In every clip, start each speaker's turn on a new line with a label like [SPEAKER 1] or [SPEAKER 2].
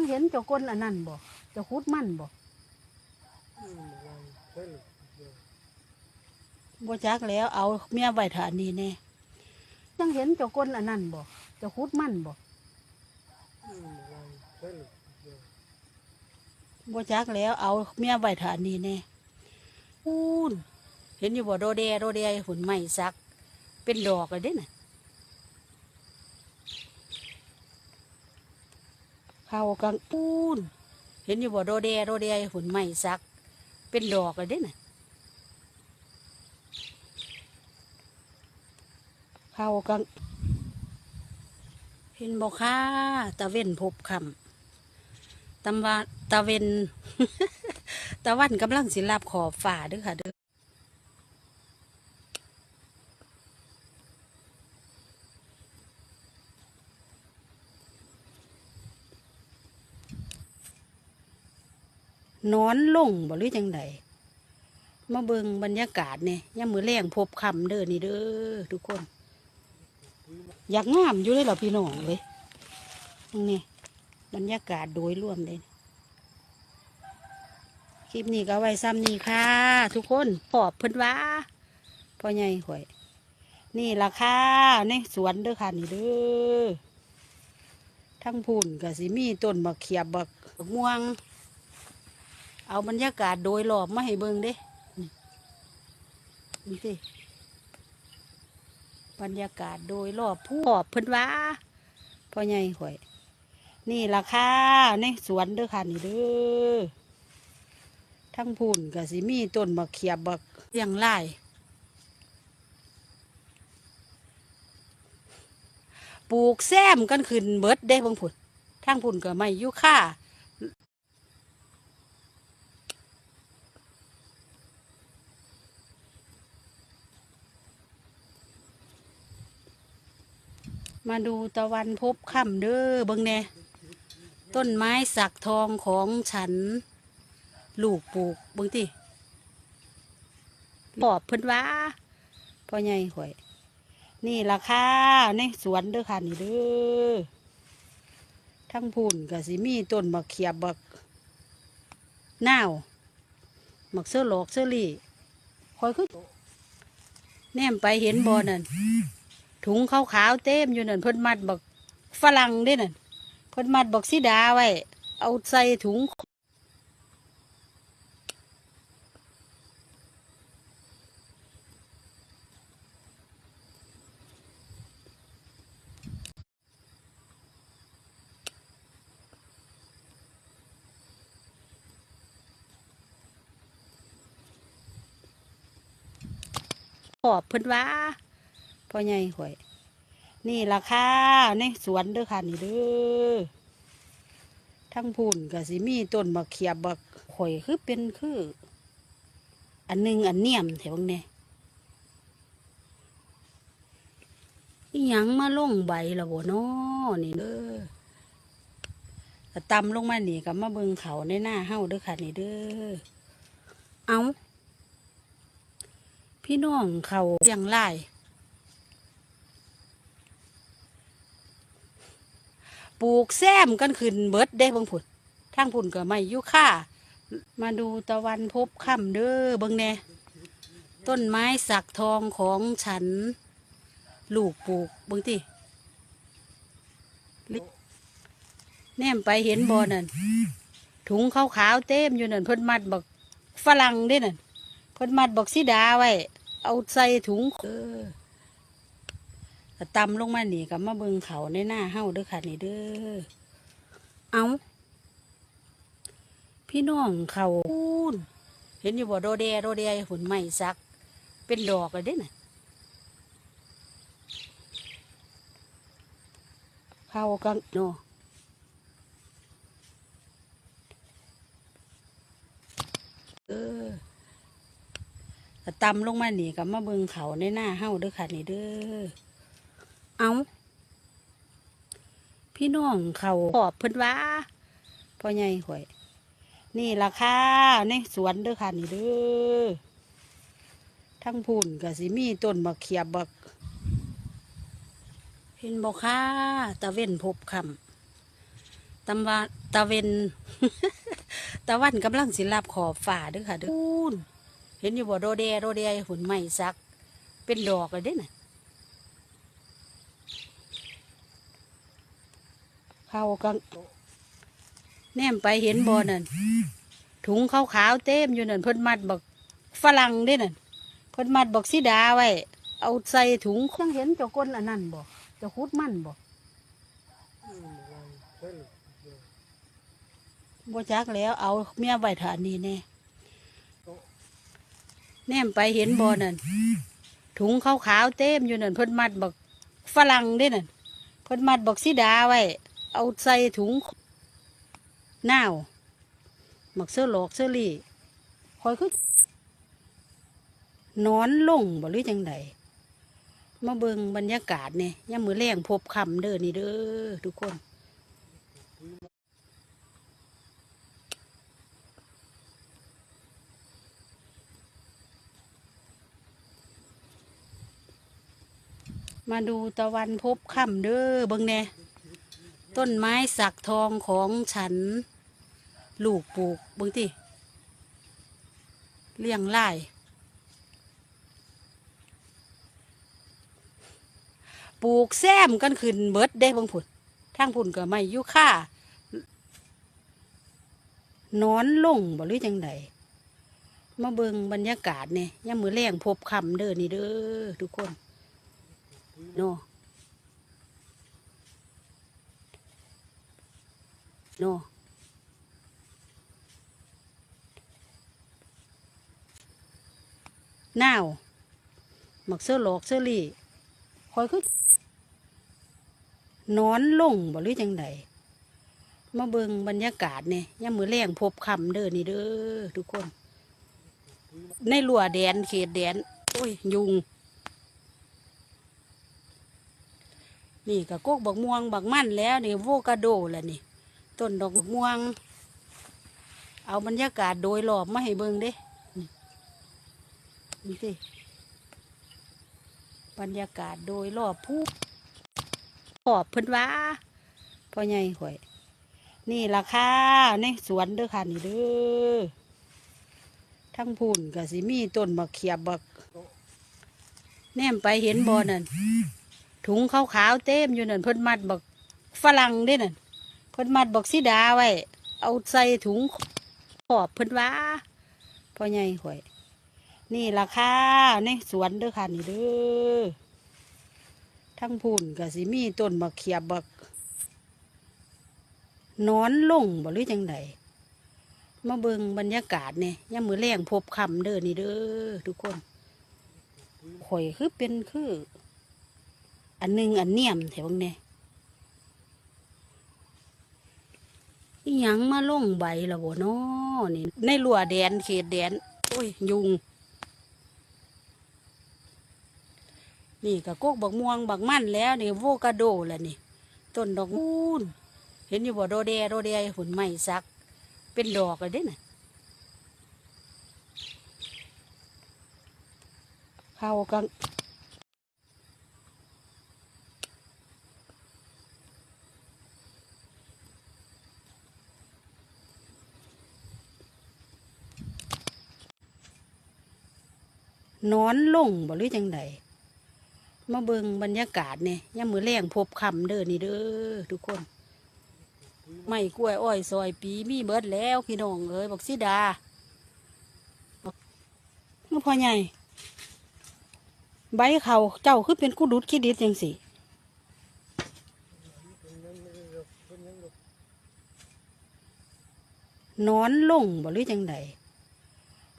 [SPEAKER 1] งเห็นเจ้าก้นอันนั้นบ่เจ้าคุดมันบ่บ่จักแล้วเอาเมียไว้ฐานนี้แน่จังเห็นเจ้าก้นอันนั้นบ่เจ้าคุดมันบ่บ่จักแล้วเอาเมียไว้ฐานนี้แน่อูนเห็นอยู่บ่โดเดโดเดหุ่นไม้ซัก เป็นดอกเลยเด้น่ะ เขากลางปูนเห็นอยู่บ่โดเดโดเดหุ่นไม้ซัก เป็นดอกเลยเด้น่ะเขากลางเห็นบ่ค่าตะเวนพบคำตำว่าตะเวนตะวันกำลังสิลาบขอบฝ่าด้อค่ะเด้อ นอนลงบ่หรือจังใดมาเบิงบรรยากาศเนี่ยย่ามือแรงพบคำเด้อนี่เด้อทุกคน อยากงามอยู่เลยเหรอพี่น้องเลยนี่บรรยากาศโดยรวมเลยคลิปนี้ก็ไว้ซ้ำนี่ค่ะ ทุกคนขอบเพิ่นว่าพ่อใหญ่ข่อยนี่ราคาในสวนเด้อค่ะนี่เด้อทั้งพุ่นกับสิมีต้นบักเขียบบักม่วง เอาบรรยากาศโดยรอบมาให้เบิ่งเด้นี่สิบรรยากาศโดยรอบผู้ขอบเพิ่นว่าพ่อใหญ่ข่อย นี่ราคาในสวนเด้อค่ะนี่เด้อทั้งพุ่นกับสิมีต้นบักเขียบบักเรียงไล่ปลูกแซมกันขึ้นเบิดเด้บางพุ่นทั้งพุ่นก็ไม่ยุค่า มาดูตะวันพบค่ำเด้อเบิ่งแน่ต้นไม้สักทองของฉัน ลูกปลูกเบิ่งติบอบเพิ่นว่าพ่อใหญ่ข่อย นี่ราคาในสวนเด้อค่ะนี่เด้อทั้งพุ่นกับสิมีต้นบักเขียบบักนาวบักเสื้อหลอกเสื้อลี่คอยคือแนมไปเห็นบอนั่น ถุงขาวๆเต็มอยู่นั่นเพิ่นมัดบักฝรั่งเด้นั่นเพิ่นมัดบักสีดาไว้ เอาใส่ถุงขอบเพิ่นว่า พ่อใหญ่ข่อย นี่ราคาในสวนเด้อค่ะนี่เด้อทั้งพุ่นกับสิมีต้นบักเขียบบักข่อยคือเป็นคือ อันหนึงอันเนียมแถวนี้อีหยังมาลงใบละบ่นอนี่เด้อก็ตำลงมานี่กับมาเบิงเขาในหน้าเฮาเด้อค่ะนี่เด้อ เอาพี่น้องเขาเรียงไล่ ปลูกแซมกันขึ้นเบิดเด้บางผุนทางผุนก็ไม่ยุค่ามาดูตะวันพบค่ำเด้อเบิ่งแน่ต้นไม้สักทองของฉัน ลูกปลูกเบิ่งติแนมไปเห็นบอนั่นถุงขาวๆเต็มอยู่นั่นเพิ่นมัดบักฝรั่งเด้นั่นเพิ่นมัดบักสีดาไว้ เอาใส่ถุงเออ ตำลงมาหนีกับมาเบิงเขาในหน้าเฮาเด้อค่ะนี่เด้อ เอาพี่น้องเขาพูนเห็นอยู่บ่โดเดโดเดหุ่นไม้ซัก เป็นดอกเลยเด้น่ะเขากังโนเออก็ตำลงมาหนีกับมาเบิงเขาในหน้าเฮาเด้อค่ะนี่เด้อ เอาพี่น้องเขาขอบเพิ่นว่าพ่อใหญ่ข่อยนี่ราคาในสวนเด้อค่ะนี่เด้อทั้งพุ่นกับสิมีต้นบักเขียบบักเห็นบอกค่ะตะเวนพบคำตำว่าตะเวนตะวันกำลังสิลับขอบฝ่าเด้วยค่ะเด้อเห็นอยู่บ่โดเดโดเดหุ่นไม้ซัก เป็นดอกเลยเด้น่ะ เข้ากังแนมไปเห็นบ่นั่นถุงขาวๆเต็มอยู่นั่นเพิ่นมัดบักฝรั่งเด้นั่นเพิ่นมัดบักสีดาไว้ เอาใส่ถุงยังเห็นเจ้าก้นอันนั้นบ่เจ้าคุดมันบ่บ่จักแล้วเอาเมียไว้ฐานนี้แน่แนมไปเห็นบ่นั่นถุงขาวๆเต็มอยู่นั่นเพิ่นมัดบักฝรั่งเด้นั่นเพิ่นมัดบักสีดาไว้ เอาใส่ถุงหน้าวหมักเสื้อหลอกเสื้อลี่คอยคือนอนลงบ่หรือจังไดมาเบิงบรรยากาศเนี่ยยามมือแรงพบคำเด้อนี่เด้อทุกคน มาดูตะวันพบค่ำเด้อเบิงแน่ ต้นไม้สักทองของฉัน ลูกปลูกบิ่งติเลี้ยงไล่ปลูกแซมกันขึ้นเบิดได้บางผุดทางผุนก็ไม่ยุค่านอนลงบ่หรือจังไดมาเบิงบรรยากาศเนี่ยยามมือแรงพบคำเด้อนี่เด้อทุกคนโน โนนาวหมักเสื้อหลอกเสื้อลี่คอยคือนอนลงบ่หรือจังไดมาเบิงบรรยากาศเนี่ยยามมือแรงพบคำเด้อนี่เด้อทุกคน ในรั้วแดนเขตแดน โอ้ย ยุง นี่ก็กกบักม่วงบักมันแล้วนี่โวคาโดแล้วนี่ ต้นดอกม่วง เอาบรรยากาศโดยรอบมาให้เบิ่งเด้นี่สิบรรยากาศโดยรอบผู้ขอบเพิ่นว่าพ่อใหญ่ข่อย นี่ราคาในสวนเด้อค่ะนี่เด้อทั้งพุ่นก็สิมีต้นบักเขียบบักแนมไปเห็นบ่นั่นถุงขาวๆเต็มอยู่นั่นเพิ่นมัดบักฝรั่งเด้นั่น พิ่นมัดบักสีดาไว้ เอาใส่ถุงขอบเพิ่นว่าพ่อใหญ่ข่อยนี่ราคาในสวนเด้อค่ะนี่เด้อทั้งพุ่นก็สิมีต้นบักเขียบบักนอนลงบ่หรือจังไดมาเบิงบรรยากาศเนี่ยยามมือแรงพบคำเด้อนี่เด้อทุกคนข่อยคือเป็นคือ อันหนึงอันเนียมแถวเนี่ อีหยังมาล่งใบละบ่นอนี่ ในรั้วแดนเขตแดนโอ้ย ยุง นี่ก็กกบักม่วงบักมันแล้วนี่โวคาโดแล้วนี่ ต้นดอกมูนเห็นอยู่บ่โดเดโดเดหุ่นไม้ซัก เป็นดอกเลยเด้น่ะเข้ากัง นอนลงบ่หรือจังไดมาเบิงบรรยากาศเนี่ยยามมือแรงพบคำเด้อนี่เด้อทุกคน ไม่กล้วยอ้อยซอยปีมีเบิดแล้วพี่น้องเอ้ยบอกสิดาบอกมึงพ่อใหญ่ ใบเขาเจ้าคือเป็นกูดุดคิดดิดจังสินอนลงบ่หรือจังได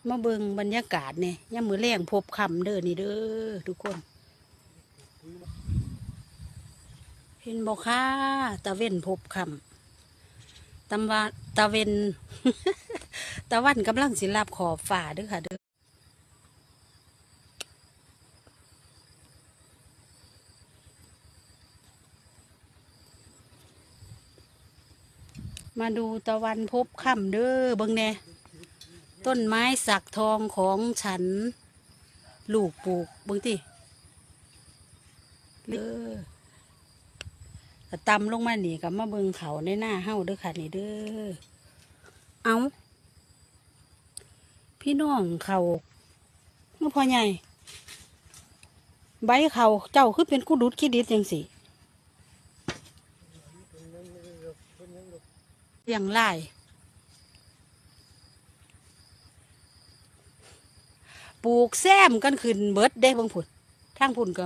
[SPEAKER 1] มาเบิงบรรยากาศเนี่ยยามมือแรงพบคำเด้อนี่เด้อทุกคน เห็นบอกค่ะตะเวนพบคำตำว่าตะเวนตะวันกำลังสิลับขอบฝ่าเด้อค่ะเด้อมาดูตะวันพบค่ำเด้อเบิ่งแน่ ต้นไม้สักทองของฉัน ลูกปลูกบิ่งติเด้อตำลงมาหนี่ก็มาเบิงเขาในหน้าเฮาเด้อค่ะนี่เด้อ เอาพี่น้องเขาเมื่อพอใหญ่ ใบเขาเจ้าคือเป็นกุดุดขี้ดิดจังสิอย่างไร ปลูกแซมกันขึ้นเบิดได้บางผุดทางผุ่นก็